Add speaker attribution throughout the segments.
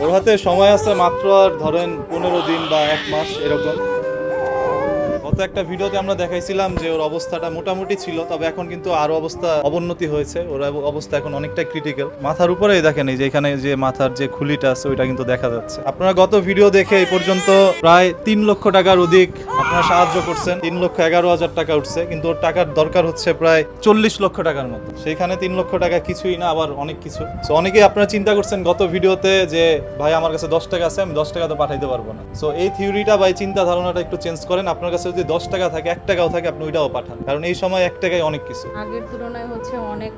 Speaker 1: ওর হাতে সময় আছে মাত্র আর ধরেন পনেরো দিন বা এক মাস এরকম। গত একটা ভিডিওতে আমরা দেখাইছিলাম যে ওর অবস্থাটা মোটামুটি ছিল, তবে এখন কিন্তু আরও অবস্থা অবনতি হয়েছে। ওর অবস্থা এখন অনেকটা ক্রিটিক্যাল মাথার উপরেই দেখেন এই যে, এখানে যে মাথার যে খুলিটা আছে, ওইটা কিন্তু দেখা যাচ্ছে। আপনারা গত ভিডিও দেখে এই পর্যন্ত প্রায় তিন লক্ষ টাকার অধিক আপনারা সাহায্য করছেন। তিন লক্ষ এগারো হাজার টাকা উঠছে, কিন্তু ওর টাকার দরকার হচ্ছে প্রায় চল্লিশ লক্ষ টাকার মতো। সেইখানে তিন লক্ষ টাকা কিছুই না, আবার অনেক কিছু। তো অনেকেই আপনারা চিন্তা করছেন গত ভিডিওতে যে, ভাই, আমার কাছে দশ টাকা আছে, আমি দশ টাকা তো পাঠাইতে পারব না। সো এই থিওরিটা বা এই চিন্তা ধারণাটা একটু চেঞ্জ করেন। আপনার কাছে যদি দশ টাকা থাকে, এক টাকাও থাকে, আপনি ওইটাও পাঠান। কারণ এই সময় এক টাকায় অনেক কিছু।
Speaker 2: আগের তুলনায় হচ্ছে অনেক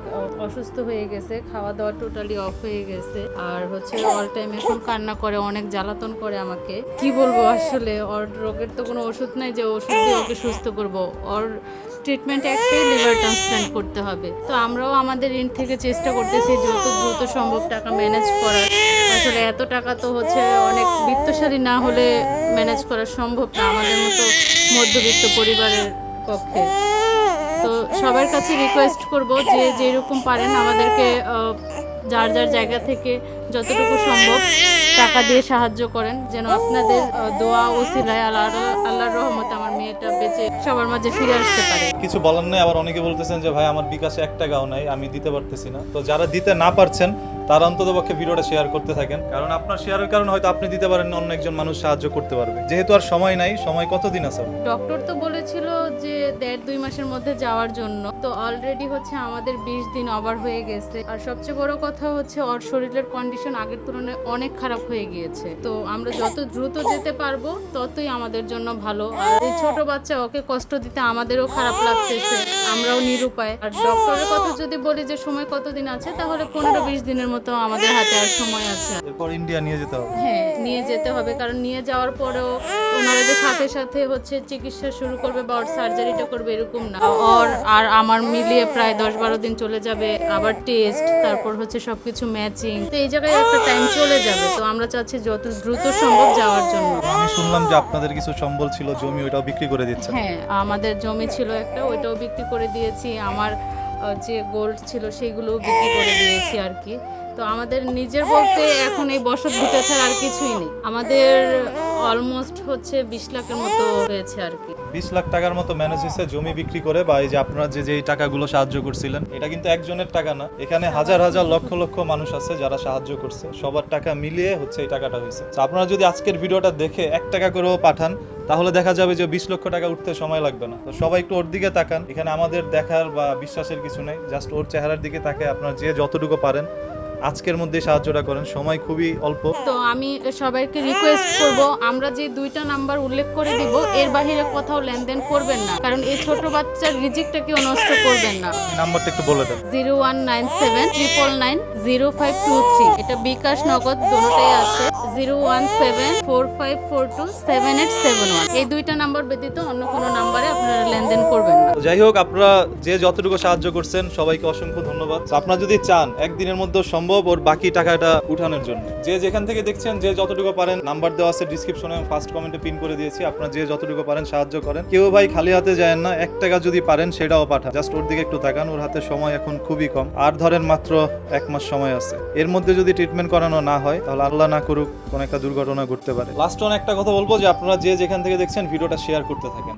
Speaker 2: অসুস্থ হয়ে গেছে, খাওয়া দাওয়া টোটালি অফ হয়ে গেছে। আর হচ্ছে অল টাইম এখন কান্না করে, অনেক জ্বালাতন করে আমাকে। কি বলব আসলে, ওর রোগের তো কোনো ওষুধ নাই যে ওষুধ দিয়ে ওকে সুস্থ করব। ওর ট্রিটমেন্ট একটাই লিভার ট্রান্সপ্ল্যান্ট করতে হবে। তো আমরাও আমাদের ঋণ থেকে চেষ্টা করতেছি যত দ্রুত সম্ভব টাকা ম্যানেজ করার। আসলে এত টাকা তো হচ্ছে অনেক বিত্তশালী না হলে ম্যানেজ করা সম্ভব না। আমাদের মতো মধ্যবিত্ত পরিবারের পক্ষে। তো সবার কাছে রিকোয়েস্ট করব যে যেরকম পারেন আমাদেরকে যার যার জায়গা থেকে যতটুকু সম্ভব টাকা দিয়ে সাহায্য করেন যেন আপনাদের দোয়া ওসিলায় আল্লাহ আল্লাহর রহমত আমার মেয়েটা বেঁচে সবার মাঝে ফিরে আসতে পারে।
Speaker 1: কিছু বলার নেই আবার অনেকে বলতেছেন যে ভাই আমার বিকাশে এক টাকাও নাই আমি দিতে পারতেছি না। তো যারা দিতে না পারছেন তারা অন্তত পক্ষে ভিডিওটা শেয়ার করতে থাকেন। কারণ আপনার শেয়ারের কারণে হয়তো আপনি দিতে পারেন অন্য একজন মানুষ সাহায্য করতে পারবে। যেহেতু আর সময় নাই সময় কতদিন আছে?
Speaker 2: ডক্টর তো বলেছিল যে দেড় দুই মাসের মধ্যে যাওয়ার জন্য। তো অলরেডি হচ্ছে আমাদের বিশ দিন ওভার হয়ে গেছে। আর সবচেয়ে বড় কথা হচ্ছে ওর শরীরের কন্ডিশন আগের তুলনায় অনেক খারাপ হয়ে গিয়েছে। তো আমরা যত দ্রুত যেতে পারব, ততই আমাদের জন্য ভালো। আর এই ছোট বাচ্চা ওকে কষ্ট দিতে আমাদেরও খারাপ লাগতেছে। আমরাও নিরুপায়। আর ডক্টরের কথা যদি বলি যে সময় কতদিন আছে তাহলে পনেরো বিশ দিনের মতো আমাদের হাতে আর সময় আছে।
Speaker 1: এরপর ইন্ডিয়া নিয়ে যেতে হবে।
Speaker 2: হ্যাঁ নিয়ে যেতে হবে কারণ নিয়ে যাওয়ার পরেও ওনারা যে সাথে সাথে হচ্ছে চিকিৎসা শুরু করবে বা ওর সার্জারিটা করবে এরকম না। ওর আর আমার মিলিয়ে প্রায় দশ বারো দিন চলে যাবে আবার টেস্ট তারপর হচ্ছে সবকিছু ম্যাচিং। তো এই জায়গায় একটা টাইম চলে যাবে তো আমরা চাচ্ছি যত দ্রুত সম্ভব যাওয়ার জন্য।
Speaker 1: আমি শুনলাম যে আপনাদের কিছু সম্বল ছিল জমি ওইটাও বিক্রি করে দিচ্ছেন।
Speaker 2: হ্যাঁ আমাদের জমি ছিল একটা ওইটাও বিক্রি করে দিয়েছি আমার যে গোল্ড ছিল সেইগুলোও বিক্রি করে দিয়েছি আর কি। তো আমাদের নিজের বলতে এখন এই বসত ভিটা ছাড়া আর কিছুই নেই। আমাদের অলমোস্ট হচ্ছে বিশ লাখের মতো হয়েছে আর কি।
Speaker 1: বিশ লাখ টাকার মতো ম্যানেজ জমি বিক্রি করে বা এই যে আপনারা যে যেই টাকাগুলো সাহায্য করছিলেন, এটা কিন্তু একজনের টাকা না। এখানে হাজার হাজার লক্ষ লক্ষ মানুষ আছে যারা সাহায্য করছে, সবার টাকা মিলিয়ে হচ্ছে এই টাকাটা হয়েছে। আপনারা যদি আজকের ভিডিওটা দেখে এক টাকা করেও পাঠান, তাহলে দেখা যাবে যে বিশ লক্ষ টাকা উঠতে সময় লাগবে না। তো সবাই একটু ওর দিকে তাকান, এখানে আমাদের দেখার বা বিশ্বাসের কিছু নেই, জাস্ট ওর চেহারার দিকে তাকে আপনারা যে যতটুকু পারেন আজকের মধ্যে সাহায্যটা করেন। সময় খুবই অল্প।
Speaker 2: তো আমি সবাইকে রিকোয়েস্ট করব আমরা যে দুইটা নাম্বার উল্লেখ করে দিব এর বাইরে কোথাও লেনদেন করবেন না। কারণ এই ছোট বাচ্চার রিজিকটা কেউ নষ্ট করবেন না।
Speaker 1: নাম্বারটা একটু বলে দেন।
Speaker 2: Zero one nine seven triple nine zero five two three এটা বিকাশ নগদ দোনোটাই আছে। Zero one seven four five four two seven eight seven one এই দুইটা নাম্বার ব্যতীত অন্য কোনো নাম্বারে আপনারা লেনদেন করবেন
Speaker 1: যাই হোক, আপনারা যে যতটুকু সাহায্য করছেন, সবাইকে অসংখ্য ধন্যবাদ। আপনারা যদি চান, একদিনের মধ্যে সম্ভব ওর বাকি টাকাটা উঠানোর জন্য। যে যেখান থেকে দেখছেন, যে যতটুকু পারেন, নাম্বার দেওয়া আছে ডিসক্রিপশনে ফার্স্ট কমেন্টে পিন করে দিয়েছি। আপনারা যে যতটুকু পারেন, সাহায্য করেন। কেউ ভাই খালি হাতে যায় না, এক টাকা যদি পারেন, সেটাও পাঠান। জাস্ট ওর দিকে একটু তাকান, ওর হাতে সময় এখন খুবই কম। আর ধরেন মাত্র এক মাস সময় আছে। এর মধ্যে যদি ট্রিটমেন্ট করানো না হয়, তাহলে আল্লাহ না করুক, কোনো একটা দুর্ঘটনা ঘটতে পারে। লাস্ট অন একটা কথা বলব যে, আপনারা যে যেখান থেকে দেখছেন, ভিডিওটা শেয়ার করতে থাকেন।